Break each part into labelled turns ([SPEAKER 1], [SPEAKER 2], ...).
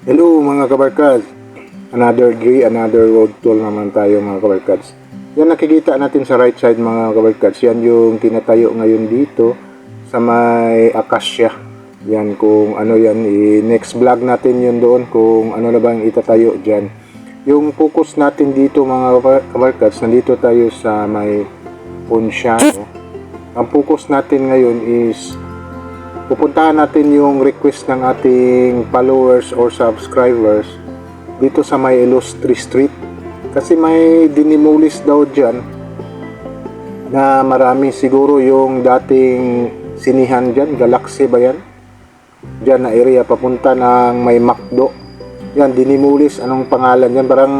[SPEAKER 1] Hello mga kabarkads. Another day, another road tour naman tayo mga kabarkads. Yan nakikita natin sa right side mga kabarkads. Yan yung tinatayo ngayon dito sa may Acacia. Yan kung ano yan. i- next vlog natin yun doon kung ano na ba yung itatayo dyan. Yung focus natin dito mga kabar- kabarkads, nandito tayo sa may Ponsiano. Ang focus natin ngayon is pupuntahan natin yung request ng ating followers or subscribers dito sa may Illustri Street. Kasi may dinimulis daw dyan na marami siguro yung dating sinihan dyan, Galaxy ba yan? Dyan na area papunta ng may McDo yan, dinimulis, anong pangalan yan? Parang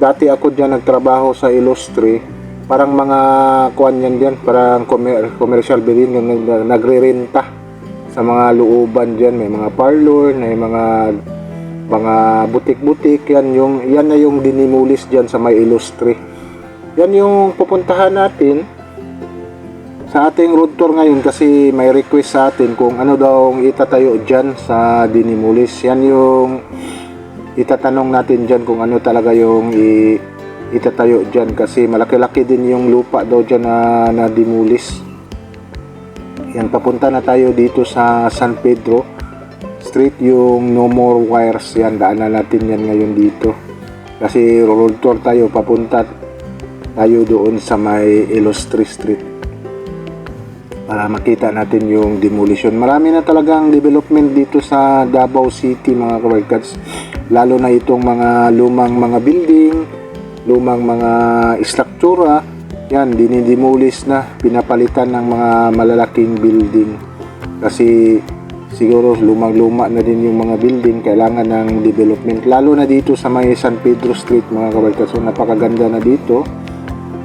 [SPEAKER 1] dati ako dyan nagtrabaho sa Illustri parang mga kuan yan dyan parang commer- commercial building yung nag- nagre-renta sa mga looban dyan. May mga parlor may mga mga butik-butik. Yan yung yan na yung dinimulis dyan sa may Illustri yan yung pupuntahan natin sa ating road tour ngayon kasi may request sa atin kung ano daw ang itatayo dyan sa dinimulis. Yan yung itatanong natin dyan kung ano talaga yung i- itatayo dyan kasi malaki-laki din yung lupa daw dyan na, na dimulis yan papunta na tayo dito sa San Pedro Street yung no more wires yan daanan natin yan ngayon dito kasi road tour tayo papunta tayo doon sa may Illustri Street para makita natin yung demolition. Marami na talagang development dito sa Davao City mga kabarkads. Lalo na itong mga lumang mga building, lumang mga istruktura. Yan, dinidemolish na, pinapalitan ng mga malalaking building. Kasi siguro lumang-luma na din yung mga building, kailangan ng development. Lalo na dito sa may San Pedro Street mga kabarkads. So, napakaganda na dito.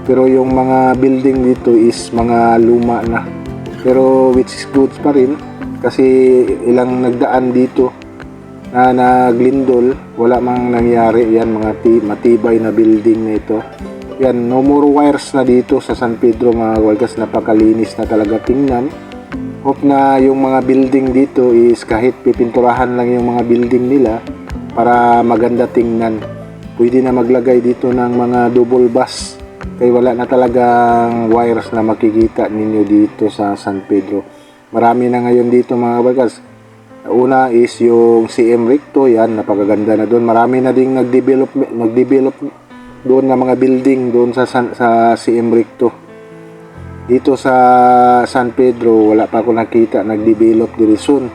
[SPEAKER 1] Pero yung mga building dito is mga luma na pero which is good pa rin kasi ilang nagdaan dito na naglindol wala mang nangyari yan mga ti- matibay na building na ito. Yan no more wires na dito sa San Pedro mga walkas napakalinis na talaga. Tingnan. Hope na yung mga building dito is kahit pipinturahan lang yung mga building nila para maganda tingnan. Pwede na maglagay dito ng mga double bus kaya wala na talagang wires na makikita ninyo dito sa San Pedro. Marami na ngayon dito mga kabarkas. Una is yung CM Recto, yan, napakaganda na doon. Marami na ding nag-develop, nag-develop doon ng mga building doon sa, sa CM Recto. Dito sa San Pedro, wala pa ako nakita nag-develop diri soon.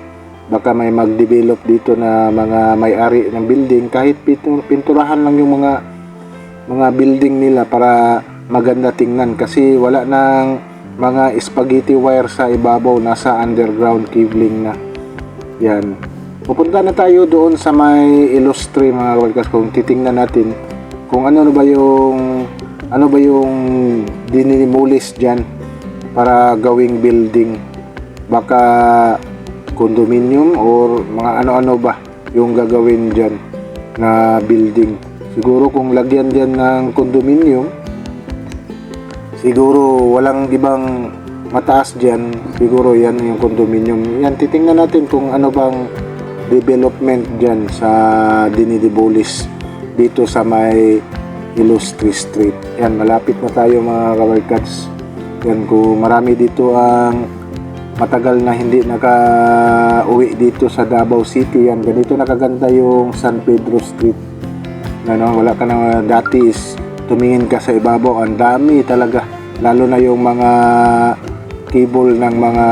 [SPEAKER 1] Baka may mag-develop dito na mga may-ari ng building kahit pintu- pinturahan lang yung mga mga building nila para maganda tingnan kasi wala nang mga spaghetti wire sa ibabaw nasa underground cabling na yan. Pupunta na tayo doon sa may Illustri mga kabarkas kung titingnan natin kung ano na ba yung ano ba yung dinimulis dyan para gawing building. Baka condominium or mga ano-ano ba yung gagawin dyan na building. Siguro kung lagyan dyan ng condominium siguro walang ibang mataas dyan siguro yan yung condominium. Yan titingnan natin kung ano bang development dyan sa dinidibolis dito sa may Illustri Street. Yan malapit na tayo mga kabarkats. Yan kung marami dito ang matagal na hindi naka-uwi dito sa Davao City yan ganito nakaganda yung San Pedro Street. Ano, wala ka na dati is tumingin ka sa ibabaw. Ang dami talaga lalo na yung mga cable ng mga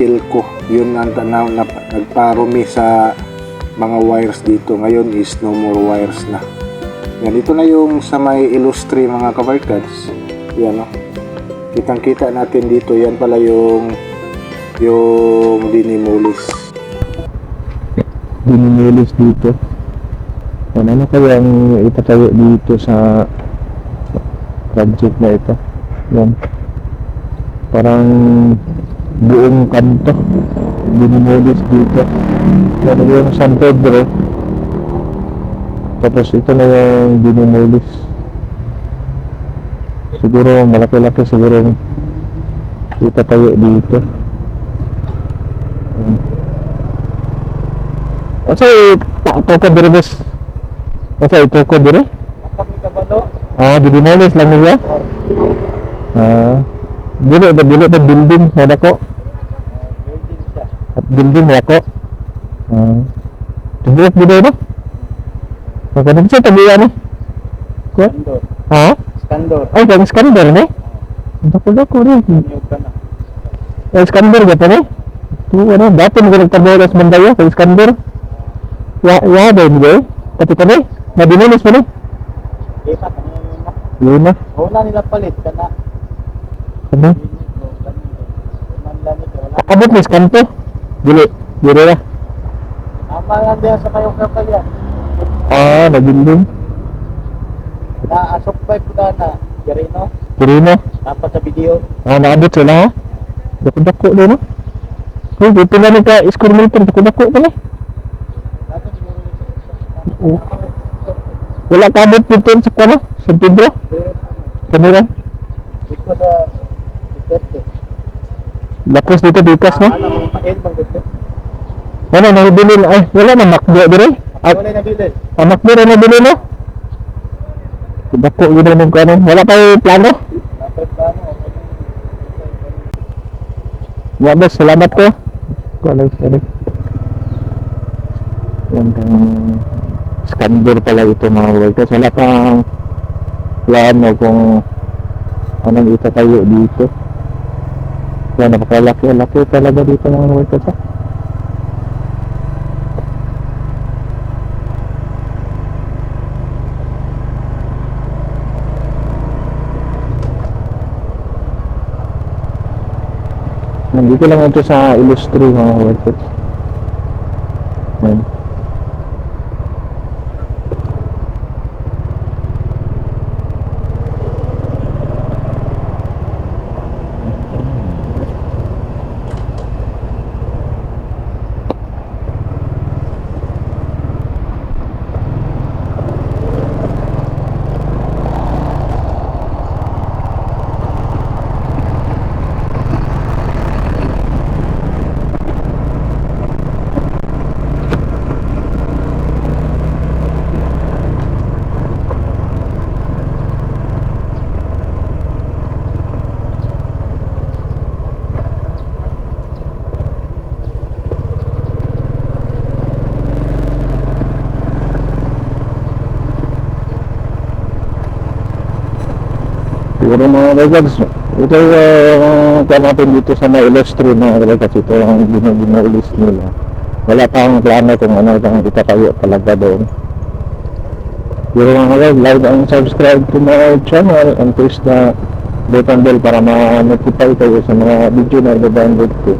[SPEAKER 1] telco. Yun ang tanaw na nagparumi sa mga wires dito. Ngayon is no more wires na. Yan ito na yung sa may Illustri mga kabarkads. Yan no? Kitang kita natin dito. Yan pala yung yung dinimulis.
[SPEAKER 2] Dinimulis dito. Yan, ano kaya ang itatayo dito sa project na ito? Yan. Parang buong kanto. Dinimulis dito. Yan yung San Pedro. Tapos ito na yung dinimulis. Siguro malaki-laki siguro itatayo dito. Kasi Ito ko dire bes. Asa ito ko dire? Ah, di dimolis lang niya. Ah. Dili ba dili ba building sa dako? At building na ako. Ah. Tubok di ba? Pagka nang sa tabi ano? Ko?
[SPEAKER 3] Skandor.
[SPEAKER 2] Ha?
[SPEAKER 3] Skandor.
[SPEAKER 2] Ay, kang Iskandar ni? Dako dako
[SPEAKER 3] na.
[SPEAKER 2] Kang Iskandar ba ni? Tu ano, dati mo nagtrabaho sa Mandaya, kang Iskandar. Ya, ya ba ni ba? Pati ka ni? Nadinolis pa ni?
[SPEAKER 3] Yun na. Wala nila palit ka na.
[SPEAKER 2] Ano?
[SPEAKER 3] Manda nito. Wala.
[SPEAKER 2] Abot ni Iskanto. Dili. Dili na.
[SPEAKER 3] Ama lang din sa kayong kapal yan.
[SPEAKER 2] Ah, naginding.
[SPEAKER 3] Naasok pa po na. Garino.
[SPEAKER 2] Dili na.
[SPEAKER 3] Dapat sa video.
[SPEAKER 2] Ah, naabot sila ha? Dako-dako doon no? Uy, dito na rin ka score meter. Dako-dako ka na.
[SPEAKER 3] Dapat siguro
[SPEAKER 2] Oh. Wala ka abot dito sa kano? Sa Pedro? Kanila?
[SPEAKER 3] Dito sa Duterte.
[SPEAKER 2] Lakos dito, dikas no?
[SPEAKER 3] Alam mo, bang Duterte?
[SPEAKER 2] Ano, nabilin? Ay, wala na makdo dire. Ah,
[SPEAKER 3] Wala na bilin.
[SPEAKER 2] anak mo rin nabilin no? Dako yun na nung kano. Wala kayo plano?
[SPEAKER 3] Dapat ba ano?
[SPEAKER 2] Ya, boss, salamat ko. Kolay, sorry. Yan kang scanner pala ito mga workers. Wala pang plano kung anong itatayo dito. Yan, napakalaki. Laki talaga dito mga workers. Ha? Nandito lang ito sa Illustri mga workers. Yan. Siguro mga regards, ito uh, kaya natin dito sa may Illustri mga regards, ito ang ginaulis nila. Wala pang plano kung ano ang itatayo talaga doon. Pero mga regards, like and subscribe to my channel and press the button bell para ma-notify kayo sa mga video na i-download ko.